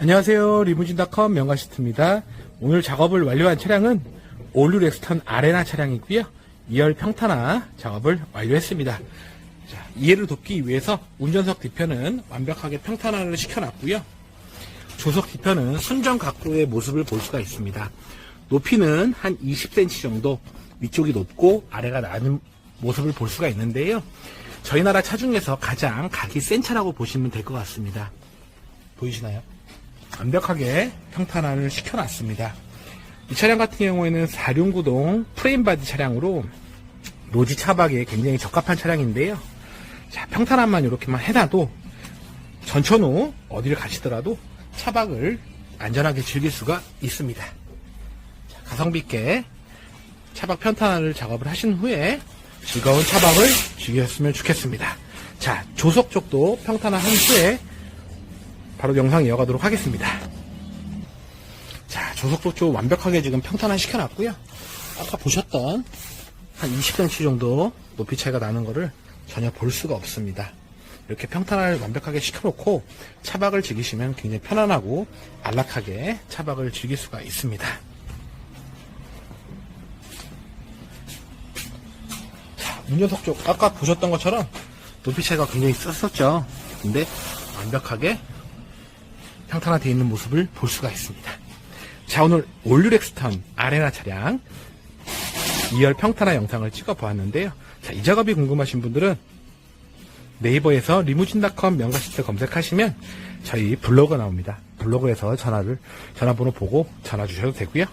안녕하세요. 리무진닷컴 명가시트입니다. 오늘 작업을 완료한 차량은 올류 렉스턴 아레나 차량이고요. 2열 평탄화 작업을 완료했습니다. 자, 이해를 돕기 위해서 운전석 뒤편은 완벽하게 평탄화를 시켜놨고요. 조석 뒤편은 순정 각도의 모습을 볼 수가 있습니다. 높이는 한 20cm 정도 위쪽이 높고 아래가 낮은 모습을 볼 수가 있는데요. 저희 나라 차 중에서 가장 각이 센 차라고 보시면 될 것 같습니다. 보이시나요? 완벽하게 평탄화를 시켜놨습니다. 이 차량 같은 경우에는 4륜구동 프레임바디 차량으로 노지 차박에 굉장히 적합한 차량인데요. 자, 평탄화만 이렇게만 해놔도 전천후 어디를 가시더라도 차박을 안전하게 즐길 수가 있습니다. 자, 가성비 있게 차박 평탄화를 작업을 하신 후에 즐거운 차박을 즐겼으면 좋겠습니다. 자, 조석 쪽도 평탄화 한 후에 바로 영상 이어가도록 하겠습니다. 자, 조석도 쪽 완벽하게 지금 평탄화 시켜놨고요. 아까 보셨던 한 20cm 정도 높이 차이가 나는 거를 전혀 볼 수가 없습니다. 이렇게 평탄화를 완벽하게 시켜놓고 차박을 즐기시면 굉장히 편안하고 안락하게 차박을 즐길 수가 있습니다. 자, 운전석 쪽 아까 보셨던 것처럼 높이 차이가 굉장히 셌었죠. 근데 완벽하게 평탄화되어 있는 모습을 볼 수가 있습니다. 자, 오늘 올류렉스턴 아레나 차량 2열 평탄화 영상을 찍어 보았는데요. 자, 이 작업이 궁금하신 분들은 네이버에서 리무진닷컴 명가시트 검색하시면 저희 블로그 나옵니다. 블로그에서 전화를, 전화번호 보고 전화 주셔도 되고요.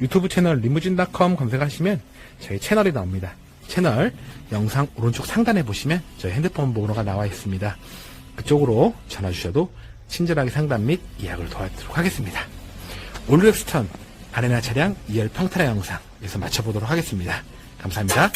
유튜브 채널 리무진닷컴 검색하시면 저희 채널이 나옵니다. 채널 영상 오른쪽 상단에 보시면 저희 핸드폰 번호가 나와 있습니다. 그쪽으로 전화 주셔도 친절하게 상담 및 예약을 도와드리도록 하겠습니다. 올렉스턴 아레나 차량 2열 평탄화 영상 여기서 마쳐보도록 하겠습니다. 감사합니다.